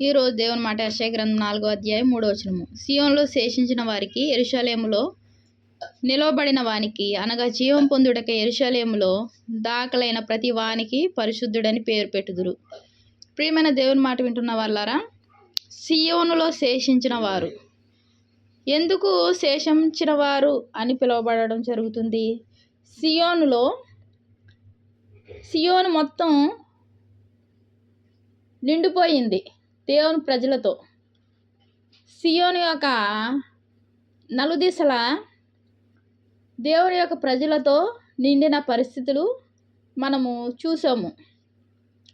ఈరోజు దేవుని మాట అశయ గ్రంథం నాలుగో అధ్యాయం మూడో వచనము. సియోన్లో శేషించిన వారికి ఎరుషలేములో నిలవబడిన వానికి అనగా జీవం పొందుడక ఎరుషలేములో దాఖలైన ప్రతి వానికి పరిశుద్ధుడని పేరు పెట్టుదురు. ప్రియమైన దేవుని మాట వింటున్న వాళ్ళారా సియోనులో శేషించిన వారు ఎందుకు శేషించిన వారు అని పిలువబడడం జరుగుతుంది? సియోనులో సియోను మొత్తం నిండిపోయింది. దేవుని ప్రజలతో. సియోని యొక్క నలుదిశల దేవుని యొక్క ప్రజలతో నిండిన పరిస్థితులు మనము చూసాము.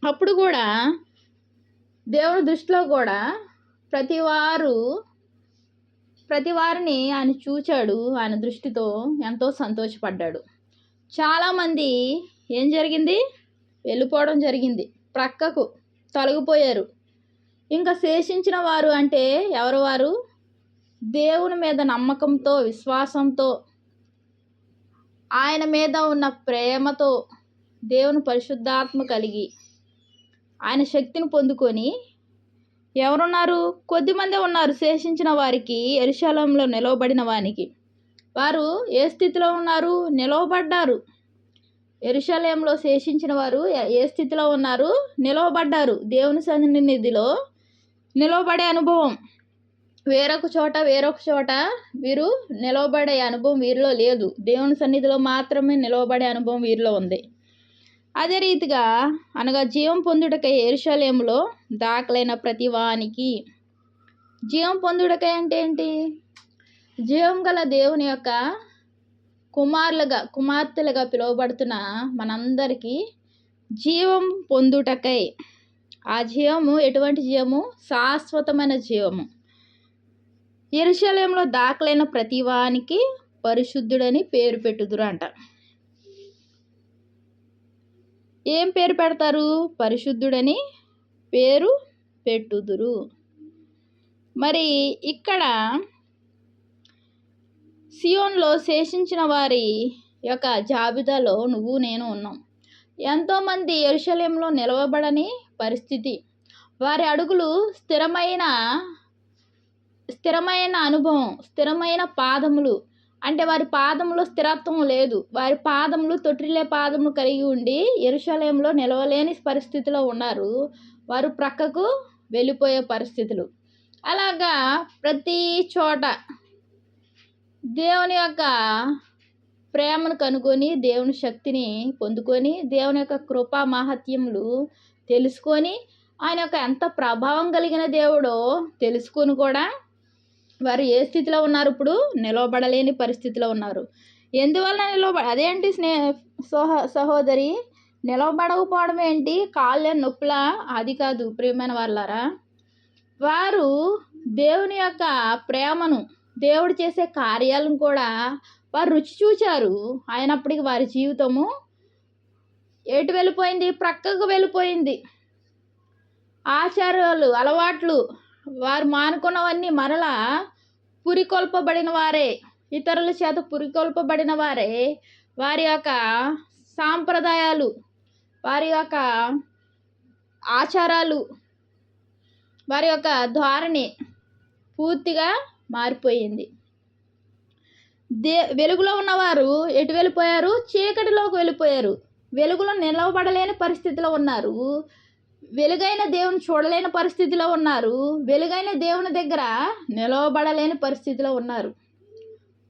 అప్పుడు కూడా దేవుని దృష్టిలో కూడా ప్రతివారు ప్రతివారిని ప్రతి వారిని ఆయన చూచాడు ఆయన దృష్టితో ఎంతో సంతోషపడ్డాడు. చాలామంది ఏం జరిగింది? వెళ్ళిపోవడం జరిగింది. ప్రక్కకు తొలగిపోయారు. ఇంకా శేషించిన వారు అంటే ఎవరు వారు? దేవుని మీద నమ్మకంతో విశ్వాసంతో ఆయన మీద ఉన్న ప్రేమతో దేవుని పరిశుద్ధాత్మ కలిగి ఆయన శక్తిని పొందుకొని ఎవరున్నారు? కొద్దిమందే ఉన్నారు శేషించిన వారికి ఎరుశాలంలో నిలవబడిన వానికి. వారు ఏ స్థితిలో ఉన్నారు? నిలవబడ్డారు. ఎరుషలేంలో శేషించిన వారు ఏ స్థితిలో ఉన్నారు? నిలవబడ్డారు. దేవుని సన్నిధిలో నిలవబడే అనుభవం. వేరొక చోట వేరొక చోట వీరు నిలవబడే అనుభవం వీరిలో లేదు. దేవుని సన్నిధిలో మాత్రమే నిలవబడే అనుభవం వీరిలో ఉంది. అదే రీతిగా అనగా జీవం పొందుటకై ఎరుషలేములో దాఖలైన ప్రతి వానికి జీవం పొందుటకై అంటే ఏంటి? జీవం గల దేవుని యొక్క కుమారులుగా కుమార్తెలుగా పిలువబడుతున్న మనందరికీ జీవం పొందుటకై ఆ జీవము ఎటువంటి జీవము? శాశ్వతమైన జీవము. ఎరుశలేంలో దాఖలైన ప్రతి వానికి పరిశుద్ధుడని పేరు పెట్టుదురు అంట. ఏం పేరు పెడతారు? పరిశుద్ధుడని పేరు పెట్టుదురు. మరి ఇక్కడ సియోన్లో శేషించిన వారి యొక్క జాబితాలో నువ్వు నేను ఉన్నాం. ఎంతోమంది ఎరుశలేంలో నిలవబడని పరిస్థితి. వారి అడుగులు స్థిరమైన స్థిరమైన అనుభవం స్థిరమైన పాదములు. అంటే వారి పాదములో స్థిరత్వం లేదు. వారి పాదములు తొట్టిలే పాదములు కలిగి ఉండి ఎరుశాలయంలో నిలవలేని పరిస్థితిలో ఉన్నారు. వారు ప్రక్కకు వెళ్ళిపోయే పరిస్థితులు. అలాగా ప్రతి చోట దేవుని యొక్క ప్రేమను కనుగొని దేవుని శక్తిని పొందుకొని దేవుని యొక్క కృపా మహత్యములు తెలుసుకొని ఆయన యొక్క ఎంత ప్రభావం కలిగిన దేవుడో తెలుసుకొని కూడా వారు ఏ స్థితిలో ఉన్నారు ఇప్పుడు? నిలవబడలేని పరిస్థితిలో ఉన్నారు. ఎందువల్ల నిలవబ అదేంటి స్నే సహ సహోదరి నిలవబడకపోవడం ఏంటి? కాళ్ళ నొప్పులా? అది కాదు ప్రియమైన వాళ్ళారా వారు దేవుని యొక్క ప్రేమను దేవుడు చేసే కార్యాలను కూడా వారు రుచి చూచారు. అయినప్పటికీ వారి జీవితము ఎటు వెళ్ళిపోయింది? ప్రక్కకు వెళ్ళిపోయింది. ఆచారాలు అలవాట్లు వారు మానుకున్నవన్నీ మరలా పురికొల్పబడిన వారే ఇతరుల చేత పురికొల్పబడిన వారే వారి యొక్క సాంప్రదాయాలు వారి యొక్క ఆచారాలు వారి యొక్క ధోరణి పూర్తిగా మారిపోయింది. దే వెలుగులో ఉన్నవారు ఎటు వెళ్ళిపోయారు? చీకటిలోకి వెళ్ళిపోయారు. వెలుగులో నిలవబడలేని పరిస్థితిలో ఉన్నారు. వెలుగైన దేవుని చూడలేని పరిస్థితిలో ఉన్నారు. వెలుగైన దేవుని దగ్గర నిలవబడలేని పరిస్థితిలో ఉన్నారు.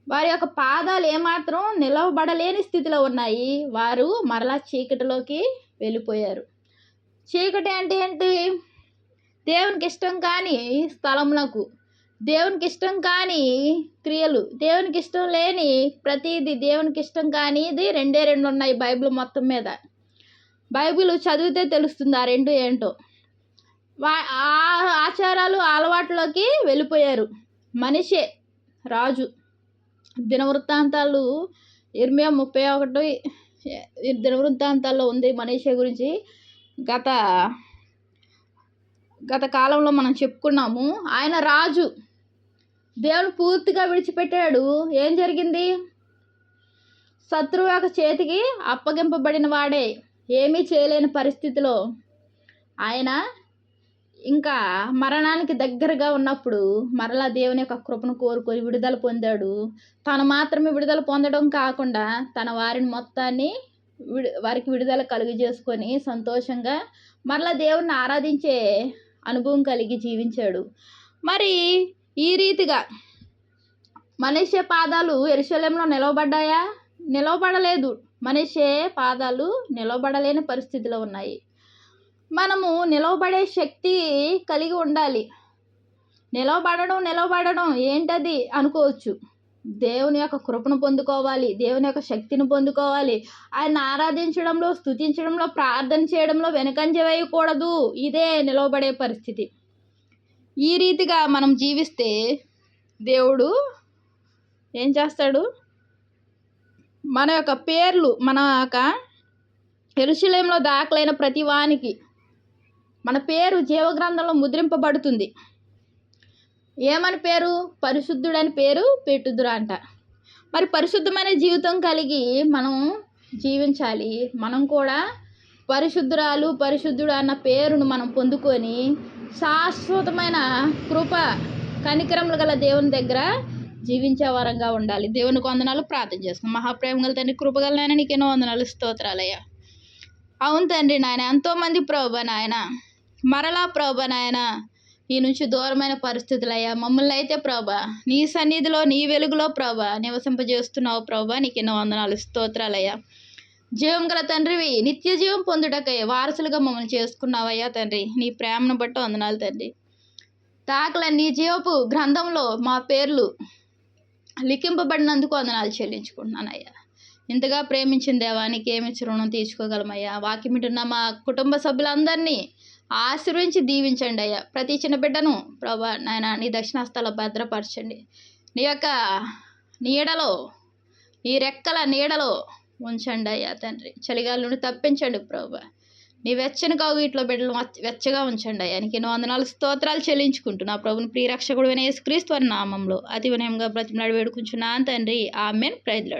వారి యొక్క పాదాలు ఏమాత్రం నిలవబడలేని స్థితిలో ఉన్నాయి. వారు మరలా చీకటిలోకి వెళ్ళిపోయారు. చీకటి అంటే ఏంటి? దేవునికి ఇష్టం కాని స్థలములకు దేవునికి ఇష్టం కాని క్రియలు దేవునికి ఇష్టం లేని ప్రతిదీ దేవునికి ఇష్టం కానిది రెండే రెండు ఉన్నాయి బైబిల్ మొత్తం మీద. బైబిల్ చదివితే తెలుస్తుంది ఆ రెండు ఏంటో. వా ఆచారాలు అలవాట్లోకి వెళ్ళిపోయారు. మనిషే రాజు. దినవృత్తాంతాలు ఇరవై ముప్పై ఒకటి దినవృత్తాంతాల్లో ఉంది మనిషి గురించి. గత గత కాలంలో మనం చెప్పుకున్నాము ఆయన రాజు. దేవుడు పూర్తిగా విడిచిపెట్టాడు. ఏం జరిగింది? శత్రువు యొక్క చేతికి అప్పగింపబడిన వాడే. ఏమీ చేయలేని పరిస్థితిలో ఆయన ఇంకా మరణానికి దగ్గరగా ఉన్నప్పుడు మరలా దేవుని యొక్క కృపను కోరుకొని విడుదల పొందాడు. తను మాత్రమే విడుదల పొందడం కాకుండా తన వారిని మొత్తాన్ని విడు వారికి విడుదల కలుగు చేసుకొని సంతోషంగా మరలా దేవుణ్ణి ఆరాధించే అనుభవం కలిగి జీవించాడు. మరి ఈ రీతిగా మనిషి పాదాలు ఎరుశలంలో నిలవబడ్డాయా? నిలవబడలేదు. మనిషి పాదాలు నిలవబడలేని పరిస్థితిలో ఉన్నాయి. మనము నిలవబడే శక్తి కలిగి ఉండాలి. నిలవబడడం నిలవబడడం ఏంటది అనుకోవచ్చు. దేవుని యొక్క కృపను పొందుకోవాలి దేవుని యొక్క శక్తిని పొందుకోవాలి. ఆయన ఆరాధించడంలో స్థుతించడంలో ప్రార్థన చేయడంలో వెనుకంజ వేయకూడదు. ఇదే నిలవబడే పరిస్థితి. ఈ రీతిగా మనం జీవిస్తే దేవుడు ఏం చేస్తాడు? మన యొక్క పేర్లు మన యొక్క ఎరుశలేంలో దాఖలైన ప్రతి వానికి మన పేరు జీవగ్రంథంలో ముద్రింపబడుతుంది. ఏమని పేరు? పరిశుద్ధుడని పేరు పెట్టుదురా అంట. మరి పరిశుద్ధమైన జీవితం కలిగి మనం జీవించాలి. మనం కూడా పరిశుద్ధురాలు పరిశుద్ధుడు అన్న పేరును మనం పొందుకొని శాశ్వతమైన కృప కనికరములు గల దేవుని దగ్గర జీవించే వరంగా ఉండాలి. దేవునికి వందనాలు ప్రార్థన చేసుకున్నాం మహాప్రేమ గల తండ్రి కృపగల నాయన నీకెన్నో వందనాలు స్తోత్రాలయ్యా. అవును తండ్రి నాయన ఎంతోమంది ప్రభ నాయన మరలా ప్రభ నాయన నీ నుంచి దూరమైన పరిస్థితులు అయ్యా మమ్మల్ని అయితే ప్రభా నీ సన్నిధిలో నీ వెలుగులో ప్రభా నివసింపజేస్తున్నావు ప్రభా నీకు ఎన్నో వందనాలు స్తోత్రాలయ్యా. జీవం గల తండ్రివి నిత్య జీవం పొందుటకై వారసులుగా మమ్మల్ని చేసుకున్నావయ్యా తండ్రి. నీ ప్రేమను బట్టి వందనాలు తండ్రి. తాకల నీ జీవపు గ్రంథంలో మా పేర్లు లిఖింపబడినందుకు వందనాలు చెల్లించుకుంటున్నానయ్యా. ఇంతగా ప్రేమించిన దేవానికి ఏమి రుణం తీర్చుకోగలమయ్యా? వాకిమిటున్న మా కుటుంబ సభ్యులందరినీ ఆశీర్వించి దీవించండి అయ్యా. ప్రతి చిన్న బిడ్డను ప్రభా నాయన నీ దక్షిణాస్తాలో భద్రపరచండి. నీ యొక్క నీడలో నీ రెక్కల నీడలో ఉంచండి అయ్యా తండ్రి. చలిగాల నుండి తప్పించండి ప్రభా. నీ వెచ్చని కౌగిట్లో బిడ్డలు వెచ్చగా ఉంచండి అయ్యా. నీకు ఎన్నో వందనాలు స్తోత్రాలు చెల్లించుకుంటున్నా. ప్రభుని ప్రియరక్షకుడు వినేసి క్రీస్తు వారి నామంలో. అతి వినయంగా బ్రతిమలాడి వేడుకుంటున్నాను తండ్రి. ఆమెన్. ప్రైజ్లాడు